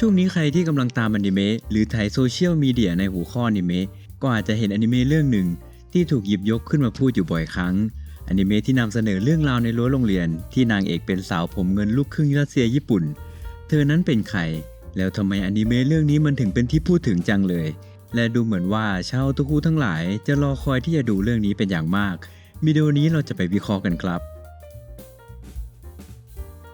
ช่วงนี้ใครที่กำลังตามอนิเมะหรือถ่ายโซเชียลมีเดียในหัวข้ออนิเมะก็อาจจะเห็นอนิเมะเรื่องหนึ่ง ที่ถูกหยิบยกขึ้นมาพูดอยู่บ่อยครั้งอนิเมะที่นำเสนอเรื่องราวในรั้วโรงเรียน ที่นางเอกเป็นสาวผมเงินลูกครึ่งรัสเซียญี่ปุ่น เธอนั้นเป็นใคร แล้วทำไมอนิเมะเรื่องนี้มันถึงเป็นที่พูดถึงจังเลย และดูเหมือนว่าชาวตุกูทั้งหลายจะรอคอยที่จะดูเรื่องนี้เป็นอย่างมากวิดีโอนี้เราจะไปวิเคราะห์กันครับ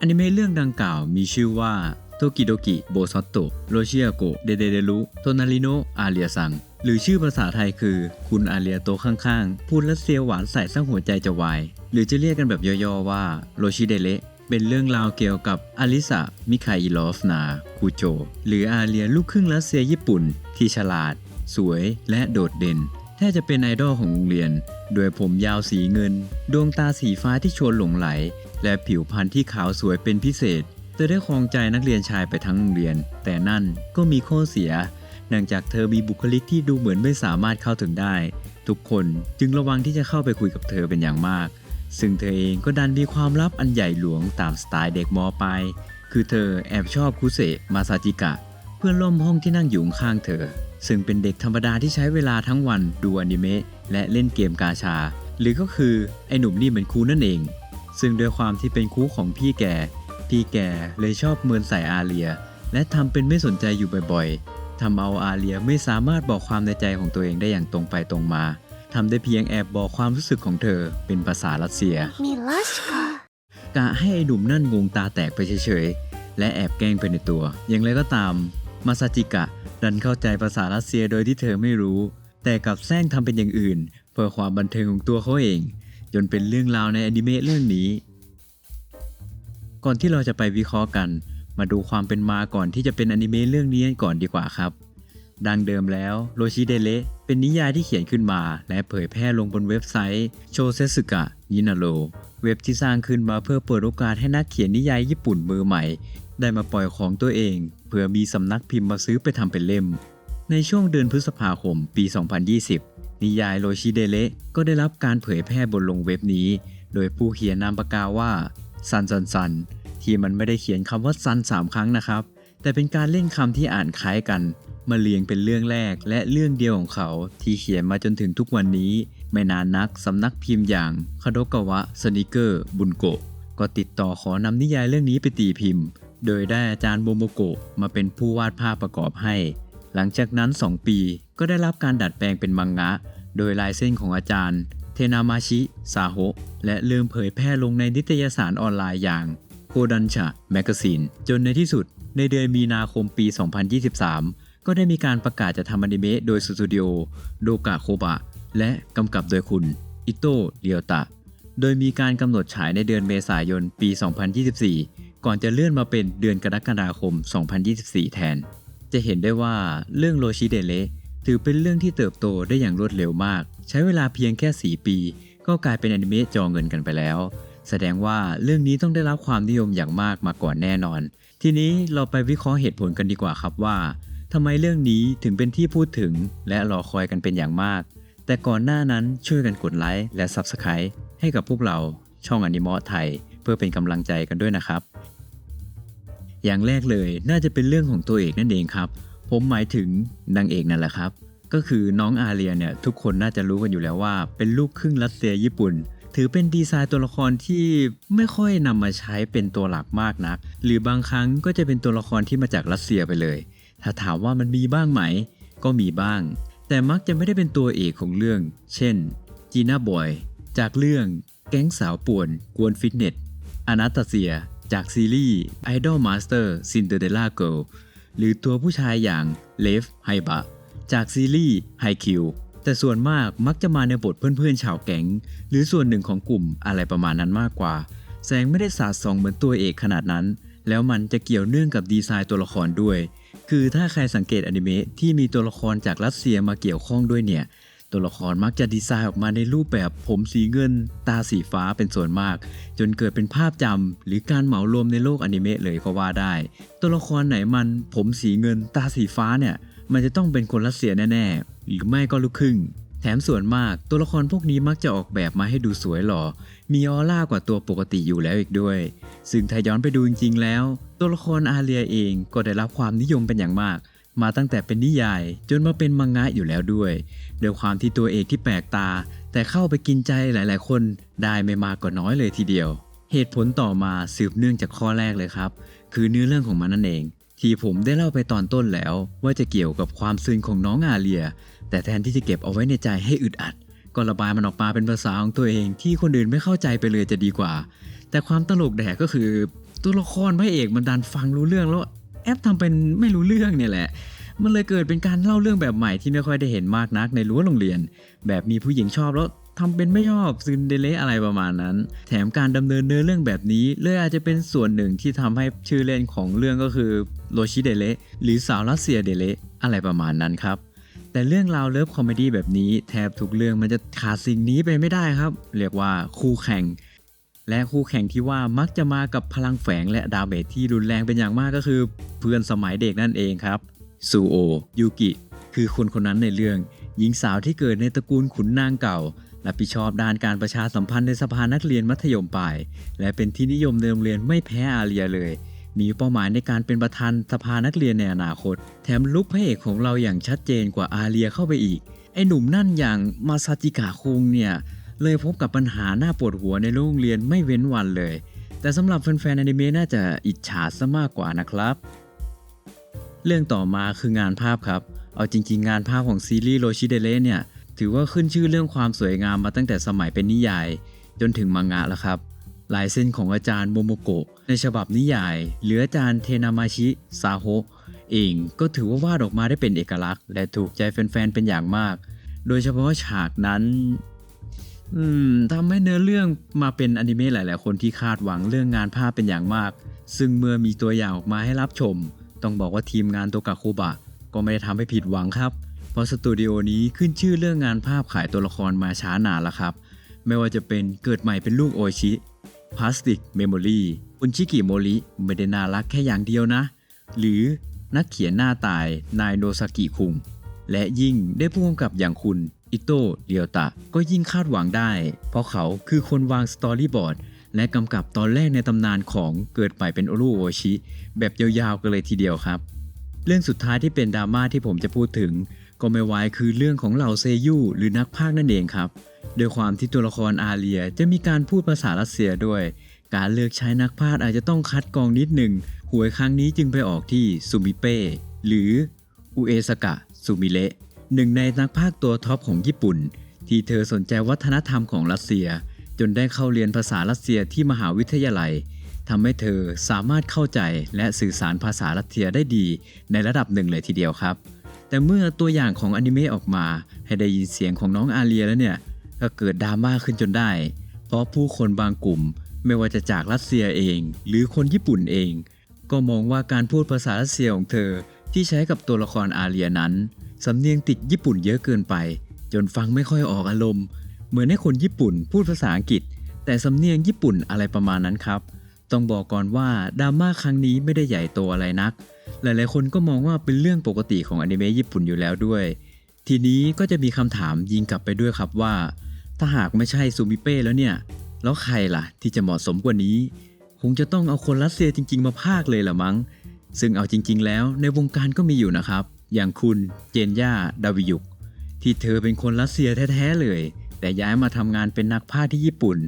อนิเมะเรื่องดังกล่าวมีชื่อว่า โตกิโดกิโบซอตโตโรชิอาโกเดเดเดรุโตนาริโนอาเรียซัง หรือชื่อภาษาไทยคือ คุณอาเรียโตข้างๆ พูดและเซียหวานใส่สร้างหัวใจจะวาย หรือจะเรียกกันแบบย่อๆว่าโรชิเดเลเป็นเรื่องราวเกี่ยวกับอลิซามิคาอิลอฟนา คูโจ หรืออาเรียลูกครึ่งรัสเซียญี่ปุ่น ที่ฉลาด สวยและโดดเด่นแทบจะเป็นไอดอลของโรงเรียน โดยผมยาวสีเงิน ดวงตาสีฟ้าที่ชวนหลงไหล และผิวพรรณที่ขาวสวยเป็นพิเศษ เธอได้ครองใจนักเรียนชายไปทั้งโรงเรียน แต่นั่นก็มีข้อเสีย เนื่องจากเธอมีบุคลิกที่ดูเหมือนไม่สามารถเข้าถึงได้ ทุกคนจึงระวังที่จะเข้าไปคุยกับเธอเป็นอย่างมาก ซึ่งเธอเองก็ดันมีความลับอันใหญ่หลวงตามสไตล์เด็กมปลายคือเธอแอบชอบคุเซมาซาจิกะ เพื่อนร่วมห้องที่นั่งอยู่ข้างเธอ ซึ่งเป็นเด็กธรรมดาที่ใช้เวลาทั้งวันดูอนิเมะและเล่นเกมกาชา หรือก็คือไอ้หนุ่มนี่เป็นครูนั่นเอง ซึ่งด้วยความที่เป็นครูของพี่แกีแกเลยชอบเมินใส่อาเลีย และทำเป็นไม่สนใจอยู่บ่อยๆทำเอาอาเลียไม่สามารถบอกความในใจของตัวเองได้อย่างตรงไปตรงมาทำได้เพียงแอบบอกความรู้สึกของเธอเป็นภาษารัสเซียมิลัชกากะให้ไอ้หนุ่มนั่นงงตาแตกไปเฉยๆ และแอบแกล้งไปในตัว อย่างไรก็ตาม มาซาจิกะ ดันเข้าใจภาษารัสเซียโดยที่เธอไม่รู้ แต่กลับแซงทำเป็นอย่างอื่น เพื่อความบันเทิงของตัวเขาเอง จนเป็นเรื่องราวในอนิเมะเรื่องนี้ ก่อนที่เราจะไปวิเคราะห์กัน มาดูความเป็นมาก่อนที่จะเป็นอนิเมะเรื่องนี้กันก่อนดีกว่าครับ ดังเดิมแล้วโรชิเดเลเป็นนิยายที่เขียนขึ้นมา และเผยแพร่ลงบนเว็บไซต์โชเซสึกะยินาโรเว็บที่สร้างขึ้นมาเพื่อเปิดโอกาสให้นักเขียนนิยายญี่ปุ่นมือใหม่ ได้มาปล่อยของตัวเองเพื่อมีสำนักพิมพ์มาซื้อไปทำเป็นเล่ม ในช่วงเดือนพฤษภาคมปี 2020 นิยายโรชิเดเลก็ได้รับการเผยแพร่บนลงเว็บนี้ โดยผู้เขียนนามปากกาว่า ซันซันซันที่มันไม่ได้เขียนคำว่าซันสามครั้งนะครับ แต่เป็นการเล่นคำที่อ่านคล้ายกัน มาเรียงเป็นเรื่องแรกและเรื่องเดียวของเขา ที่เขียนมาจนถึงทุกวันนี้ ไม่นานนักสำนักพิมพ์อย่างคาโดกาวะสนิเกอร์บุนโกะก็ติดต่อขอนำนิยายเรื่องนี้ไปตีพิมพ์ โดยได้อาจารย์โมโมโกะมาเป็นผู้วาดภาพประกอบให้ หลังจากนั้น 2 ปีก็ได้รับการดัดแปลงเป็นมังงะ โดยลายเส้นของอาจารย์ เทนามาชิ ซาโฮะ และเริ่มเผยแพร่ลงในนิตยสารออนไลน์อย่างโคดันชะแมกซีนจนในที่สุด ในเดือนมีนาคมปี 2023 ก็ได้มีการประกาศจะทำอนิเมะโดยสตูดิโอโดกะโคบะ และกำกับโดยคุณอิโตะเรียวตะ โดยมีการกำหนดฉายในเดือนเมษายนปี 2024 ก่อนจะเลื่อนมาเป็นเดือนกรกฎาคม 2024 แทน จะเห็นได้ว่าเรื่องโรชิเดเลถือเป็นเรื่องที่เติบโตได้อย่างรวดเร็วมาก ใช้เวลาเพียงแค่ 4 ปี ก็กลายเป็นอนิเมะจอเงินกันไปแล้ว แสดงว่าเรื่องนี้ต้องได้รับความนิยมอย่างมากมาก่อนแน่นอน ทีนี้เราไปวิเคราะห์เหตุผลกันดีกว่าครับว่าทำไมเรื่องนี้ถึงเป็นที่พูดถึงและรอคอยกันเป็นอย่างมาก แต่ก่อนหน้านั้นช่วยกันกดไลค์และ Subscribe ให้กับพวกเราช่องอนิมอไทย เพื่อเป็นกำลังใจกันด้วยนะครับ อย่างแรกเลยน่าจะเป็นเรื่องของตัวเอกนั่นเองครับ ผมหมายถึงนางเอกนั่นแหละครับ ก็คือน้องอาเรียเนี่ยทุกคนน่าจะรู้กันอยู่แล้วว่า เป็นลูกครึ่งรัสเซียญี่ปุ่น ถือเป็นดีไซน์ตัวละครที่ไม่ค่อยนำมาใช้เป็นตัวหลักมากนัก หรือบางครั้งก็จะเป็นตัวละครที่มาจากรัสเซียไปเลย ถ้าถามว่ามันมีบ้างไหม ก็มีบ้าง แต่มักจะไม่ได้เป็นตัวเอกของเรื่อง เช่นจีน่าบอยจากเรื่องแก๊งสาวป่วนกวนฟิตเนสอนาตาเซีย จากซีรีส์ Idol Master Cinderella Girl หรือตัวผู้ชายอย่างเลฟไฮบะ จากซีรีส์ไฮคิวแต่ส่วนมากมักจะมาในบทเพื่อนๆชาวแก๊งหรือส่วนหนึ่งของกลุ่มอะไรประมาณนั้นมากกว่า แสงไม่ได้สาดส่องเหมือนตัวเอกขนาดนั้น แล้วมันจะเกี่ยวเนื่องกับดีไซน์ตัวละครด้วย คือถ้าใครสังเกตอนิเมะที่มีตัวละครจากรัสเซียมาเกี่ยวข้องด้วยเนี่ย ตัวละครมักจะดีไซน์ออกมาในรูปแบบผมสีเงิน ตาสีฟ้าเป็นส่วนมาก จนเกิดเป็นภาพจำหรือการเหมารวมในโลกอนิเมะเลยก็ว่าได้ ตัวละครไหนมันผมสีเงิน ตาสีฟ้าเนี่ย มันจะต้องเป็นคนรัสเซียแน่ๆ หรือไม่ก็ลูกครึ่ง แถมส่วนมากตัวละครพวกนี้มักจะออกแบบมาให้ดูสวยหล่อ มีออร่ากว่าตัวปกติอยู่แล้วอีกด้วย ซึ่งถ้าย้อนไปดูจริงๆแล้ว ตัวละครอาเรียเองก็ได้รับความนิยมเป็นอย่างมาก มาตั้งแต่เป็นนิยาย จนมาเป็นมังงะอยู่แล้วด้วยโดยความที่ตัวเอกที่แปลกตา แต่เข้าไปกินใจหลายๆ คนได้ไม่มากก็น้อยเลยทีเดียว เหตุผลต่อมาสืบเนื่องจากข้อแรกเลยครับ คือเนื้อเรื่องของมันนั่นเอง ที่ผมได้เล่าไปตอนต้นแล้ว ว่าจะเกี่ยวกับความซึนของน้องอาเลีย แต่แทนที่จะเก็บเอาไว้ในใจให้อึดอัด ก็ระบายมันออกมาเป็นภาษาของตัวเองที่คนอื่นไม่เข้าใจไปเลยจะดีกว่า แต่ความตลกแดกก็คือตัวละครพระเอกมันดันฟังรู้เรื่องแล้วแอปทำเป็นไม่รู้เรื่องเนี่ยแหละ มันเลยเกิดเป็นการเล่าเรื่องแบบใหม่ที่ไม่ค่อยได้เห็นมากนักในรั้วโรงเรียน แบบมีผู้หญิงชอบแล้ว ทำเป็นไม่ชอบซึนเดเลอะไรประมาณนั้น แถมการดำเนินเนื้อเรื่องแบบนี้เลยอาจจะเป็นส่วนหนึ่งที่ทำให้ชื่อเล่นของเรื่องก็คือโรชิเดเลหรือสาวรัสเซียเดเลอะไรประมาณนั้นครับแต่เรื่องราวเลิฟคอมเมดี้แบบนี้แทบทุกเรื่องมันจะขาดสิ่งนี้ไปไม่ได้ครับ เรียกว่าคู่แข่ง และคู่แข่งที่ว่ามักจะมากับพลังแฝงและดาเมจที่รุนแรงเป็นอย่างมากก็คือ เพื่อนสมัยเด็กนั่นเองครับซูโอยูกิ คือคนคนนั้นในเรื่อง หญิงสาวที่เกิดในตระกูลขุนนางเก่า รับผิดชอบด้านการประชาสัมพันธ์ในสภานักเรียนมัธยมปลาย และเป็นที่นิยมในโรงเรียนไม่แพ้อาเรียเลย มีเป้าหมายในการเป็นประธานสภานักเรียนในอนาคต แถมลุกพระเอกของเราอย่างชัดเจนกว่าอาเรียเข้าไปอีก ไอหนุ่มนั่นอย่างมาซาจิกะคุงเนี่ยเลยพบกับปัญหาหน้าปวดหัวในโรงเรียนไม่เว้นวันเลย แต่สำหรับแฟนๆอนิเมะน่าจะอิจฉาซะมากกว่านะครับ เรื่องต่อมาคืองานภาพครับ เอาจริง ๆ งานภาพของซีรีส์โรชิเดเลเนี่ย ถือว่าขึ้นชื่อเรื่องความสวยงามมาตั้งแต่สมัยเป็นนิยาย จนถึงมังงะแล้วครับ ลายเส้นของอาจารย์โมโมโกะในฉบับนิยาย หรืออาจารย์เทนามาชิซาโฮเองก็ถือว่าวาดออกมาได้เป็นเอกลักษณ์ และถูกใจแฟนๆเป็นอย่างมาก โดยเฉพาะฉากนั้นอืมทำให้เนื้อเรื่องมาเป็นอนิเมะหลาย ๆ คนที่คาดหวังเรื่องงานภาพเป็นอย่างมาก ซึ่งเมื่อมีตัวอย่างออกมาให้รับชม ต้องบอกว่าทีมงานโตกาคุบะก็ไม่ได้ทำให้ผิดหวังครับ เพราะสตูดิโอนี้ขึ้นชื่อเรื่องงานภาพขายตัวละครมาช้านานแล้วครับ ไม่ว่าจะเป็นเกิดใหม่เป็นลูกโอชิพลาสติกเมมโมรีอุนชิกิโมริไม่ได้น่ารักแค่อย่างเดียวนะ หรือนักเขียนหน้าตายนายโนซากิคุง และยิ่งได้ผู้กำกับอย่างคุณอิโตะเรียวตะก็ยิ่งคาดหวังได้ เพราะเขาคือคนวางสตอรี่บอร์ดและกำกับตอนแรกในตำนานของเกิดไปเป็นโอรุโอชิ แบบยาวๆกันเลยทีเดียวครับ เรื่องสุดท้ายที่เป็นดราม่าที่ผมจะพูดถึง ก็ไม่ไวคือเรื่องของเหล่าเซยูหรือนักพากนั่นเองครับ โดยความที่ตัวละครอาเรียจะมีการพูดภาษารัสเซียด้วย การเลือกใช้นักพากอาจจะต้องคัดกรองนิดหนึ่งหวยครั้งนี้จึงไปออกที่ซูมิเป้หรืออุเอสกะซูมิเละหนึ่งในนักพากตัวท็อปของญี่ปุ่น ที่เธอสนใจวัฒนธรรมของรัสเซีย จนได้เข้าเรียนภาษารัสเซียที่มหาวิทยาลัยทำให้เธอสามารถเข้าใจและสื่อสารภาษารัสเซียได้ดีในระดับหนึ่งเลยทีเดียวครับ แต่เมื่อตัวอย่างของอนิเมะออกมา ให้ได้ยินเสียงของน้องอาเรียแล้วเนี่ย ก็เกิดดราม่าขึ้นจนได้ เพราะผู้คนบางกลุ่ม ไม่ว่าจะจากรัสเซียเอง หรือคนญี่ปุ่นเอง ก็มองว่าการพูดภาษารัสเซียของเธอที่ใช้กับตัวละครอาเรียนั้น สำเนียงติดญี่ปุ่นเยอะเกินไป จนฟังไม่ค่อยออกอารมณ์ เหมือนให้คนญี่ปุ่นพูดภาษาอังกฤษ แต่สำเนียงญี่ปุ่นอะไรประมาณนั้นครับ ต้องบอกก่อนว่าดราม่าครั้งนี้ไม่ได้ใหญ่โตอะไรนัก หลายๆ คนก็มองว่าเป็นเรื่องปกติของอนิเมะญี่ปุ่นอยู่แล้วด้วย ทีนี้ก็จะมีคำถามยิงกลับไปด้วยครับว่า ถ้าหากไม่ใช่ซูมิเป้แล้วเนี่ย แล้วใครล่ะที่จะเหมาะสมกว่านี้ คงจะต้องเอาคนรัสเซียจริง ๆ มาพากเลยละมั้ง ซึ่งเอาจริง ๆ แล้วในวงการก็มีอยู่นะครับ อย่างคุณเจนย่าดาวิยุก ที่เธอเป็นคนรัสเซียแท้ๆเลย แต่ย้ายมาทำงานเป็นนักพากย์ที่ญี่ปุ่น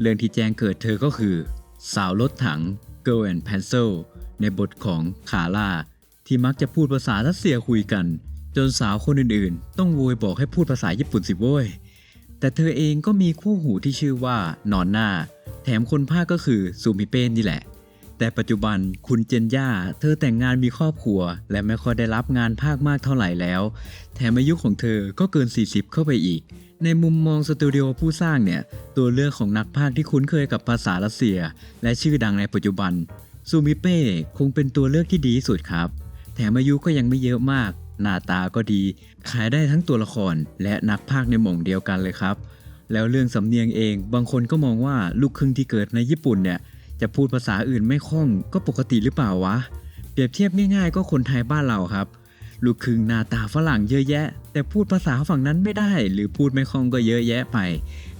เรื่องที่แจ้งเกิดเธอก็คือ สาวรถถัง Girl and Pencil ในบทของคาร่าที่มักจะพูดภาษารัสเซียคุยกัน จนสาวคนอื่นๆ ต้องโวยบอกให้พูดภาษาญี่ปุ่นสิโว้ย แต่เธอเองก็มีคู่หูที่ชื่อว่านอนหน้า แถมคนภาคก็คือซูมิเป้นี่แหละ แต่ปัจจุบันคุณเจนย่า เธอแต่งงานมีครอบครัว และไม่ค่อยได้รับงานภาคมากเท่าไหร่แล้ว แถมอายุของเธอก็เกิน 40 เข้าไปอีกในมุมมองสตูดิโอผู้สร้างเนี่ย ตัวเลือกของนักพากย์ที่คุ้นเคยกับภาษารัสเซีย และชื่อดังในปัจจุบัน ซูมิเป้คงเป็นตัวเลือกที่ดีที่สุดครับ แถมอายุก็ยังไม่เยอะมาก หน้าตาก็ดี ขายได้ทั้งตัวละครและนักพากย์ในหม่องเดียวกันเลยครับ แล้วเรื่องสำเนียงเองบางคนก็มองว่าลูกครึ่งที่เกิดในญี่ปุ่นเนี่ยจะพูดภาษาอื่นไม่คล่องก็ปกติหรือเปล่าวะ เปรียบเทียบง่ายๆ ก็คนไทยบ้านเราครับ ลูกครึ่งหน้าตาฝรั่งเยอะแยะ แต่พูดภาษาฝั่งนั้นไม่ได้ หรือพูดไม่คล่องก็เยอะแยะไป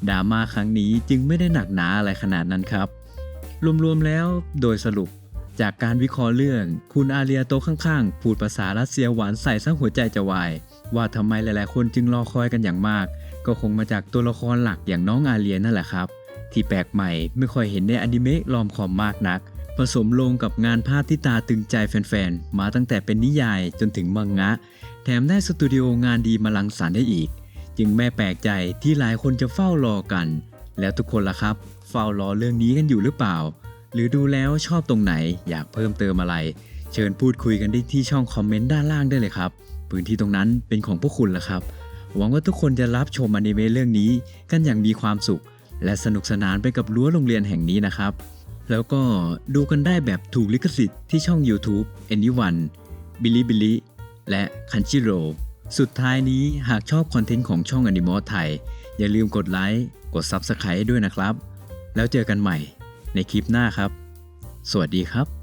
ดราม่าครั้งนี้จึงไม่ได้หนักหนาอะไรขนาดนั้นครับ รวมๆแล้วโดยสรุป จากการวิเคราะห์เรื่อง คุณอาเรียโตข้างๆ พูดภาษารัสเซียหวานใส่ซะหัวใจจะวาย ว่าทำไมหลายๆ คนจึงรอคอยกันอย่างมาก ก็คงมาจากตัวละครหลักอย่างน้องอาเรียนั่นแหละครับ ที่แปลกใหม่ไม่ค่อยเห็นในอนิเมะลอมคอมมากนัก ผสมลงกับงานภาพที่ตาตึงใจแฟนๆ มาตั้งแต่เป็นนิยายจนถึงมังงะ แถมได้สตูดิโองานดีมาลังสรรค์ได้อีก จึงไม่แปลกใจที่หลายคนจะเฝ้ารอกัน แล้วทุกคนล่ะครับ เฝ้ารอเรื่องนี้กันอยู่หรือเปล่า หรือดูแล้วชอบตรงไหนอยากเพิ่มเติมอะไร เชิญพูดคุยกันได้ที่ช่องคอมเมนต์ด้านล่างได้เลยครับ พื้นที่ตรงนั้นเป็นของพวกคุณล่ะครับ หวังว่าทุกคนจะรับชมอนิเมะเรื่องนี้กันอย่างมีความสุข และสนุกสนานไปกับรั้วโรงเรียนแห่งนี้นะครับ แล้วก็ดูกันได้แบบถูกลิขสิทธิ์ที่ช่อง YouTube Anyone Bilibili และ Crunchyroll สุดท้ายนี้หากชอบคอนเทนต์ของช่อง Animo ไทย อย่าลืมกดไลค์ กด Subscribe ด้วยนะครับ แล้วเจอกันใหม่ในคลิปหน้าครับ สวัสดีครับ